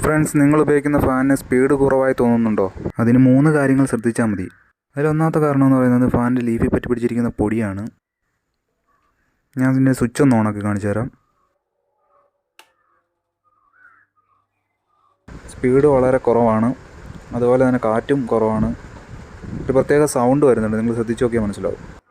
Friends നിങ്ങൾ ഉപയോഗിക്കുന്ന ഫാനിന് speed കുറവായി തോന്നുന്നുണ്ടോ? അതിന് മൂന്ന് കാര്യങ്ങൾ ശ്രദ്ധിച്ചാൽ മതി. അതിലൊന്നാമത്തെ കാരണം എന്ന് പറയുന്നത് ഫാനിന്റെ ലീഫിൽ പറ്റി പിടിച്ചിരിക്കുന്ന പൊടിയാണ്. ഞാൻ അതിന്റെ സ്വിച്ച് ഒന്ന് ഓണാക്കി കാണിച്ചു തരാം. സ്പീഡ് വളരെ കുറവാണ്. അതുപോലെ തന്നെ കാറ്റും കുറവാണ്. ഒരു പ്രത്യേക സൗണ്ട് വരുന്നുണ്ട്. നിങ്ങൾ ശ്രദ്ധിച്ചു നോക്കിയാൽ മനസ്സിലാവും.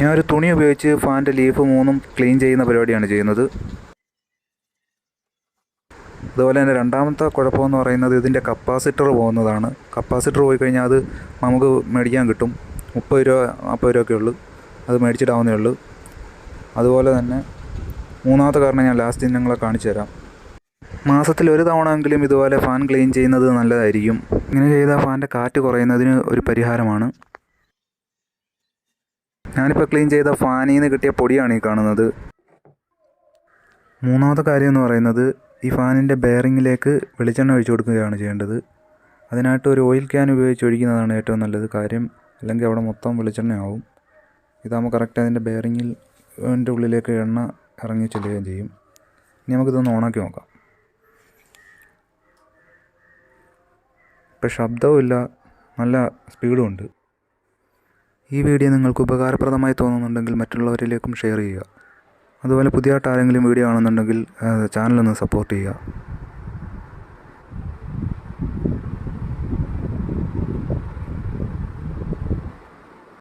ഞാൻ ഒരു തുണി ഉപയോഗിച്ച് ഫാന്റെ ലീഫ് മൂന്നും ക്ലീൻ ചെയ്യുന്ന പരിപാടിയാണ് ചെയ്യുന്നത്. അതുപോലെ തന്നെ രണ്ടാമത്തെ കുഴപ്പമെന്ന് പറയുന്നത് ഇതിന്റെ കപ്പാസിറ്റർ പോകുന്നതാണ്. കപ്പാസിറ്റർ പോയി കഴിഞ്ഞാൽ അത് നമുക്ക് മേടിക്കാൻ കിട്ടും. മുപ്പത് രൂപ നാൽപ്പത് ഒക്കെ ഉള്ളൂ. അത് മേടിച്ചിടാവുന്നേ ഉള്ളൂ. അതുപോലെ തന്നെ മൂന്നാമത്തെ കാരണം ഞാൻ ലാസ്റ്റ് നിങ്ങളെ കാണിച്ചു തരാം. മാസത്തിൽ ഒരു തവണ എങ്കിലും ഇതുപോലെ ഫാൻ ക്ലീൻ ചെയ്യുന്നത് നല്ലതായിരിക്കും. ഇങ്ങനെ ചെയ്താൽ ഫാന്റെ കാറ്റ് കുറയുന്നതിന് ഒരു പരിഹാരമാണ്. ഞാനിപ്പോൾ ക്ലീൻ ചെയ്ത ഫാനിൽ നിന്ന് കിട്ടിയ പൊടിയാണ് ഈ കാണുന്നത്. മൂന്നാമത്തെ കാര്യം എന്ന് പറയുന്നത് ഈ ഫാനിന്റെ ബെയറിങ്ങിലേക്ക് വെളിച്ചെണ്ണ ഒഴിച്ചു കൊടുക്കുകയാണ് ചെയ്യേണ്ടത്. അതിനായിട്ട് ഒരു ഓയിൽ ക്യാൻ ഉപയോഗിച്ച് ഒഴിക്കുന്നതാണ് ഏറ്റവും നല്ലത് കാര്യം. അല്ലെങ്കിൽ അവിടെ മൊത്തം വെളിച്ചെണ്ണയാവും. ഇതാകുമ്പോൾ കറക്റ്റ് അതിന്റെ ബെയറിങ്ങിൽ അതിന്റെ ഉള്ളിലേക്ക് എണ്ണ ഇറങ്ങി ചെല്ലുകയും ചെയ്യും. ഇനി നമുക്കിതൊന്ന് ഓണാക്കി നോക്കാം. ഇപ്പം ശബ്ദവും ഇല്ല. നല്ല സ്പീഡും ഉണ്ട്. ഈ വീഡിയോ നിങ്ങൾക്ക് ഉപകാരപ്രദമായി തോന്നുന്നുണ്ടെങ്കിൽ മറ്റുള്ളവരിലേക്കും ഷെയർ ചെയ്യുക. അതുപോലെ പുതിയതായിട്ട് ആരെങ്കിലും വീഡിയോ കാണുന്നുണ്ടെങ്കിൽ ചാനലൊന്ന് സപ്പോർട്ട് ചെയ്യുക.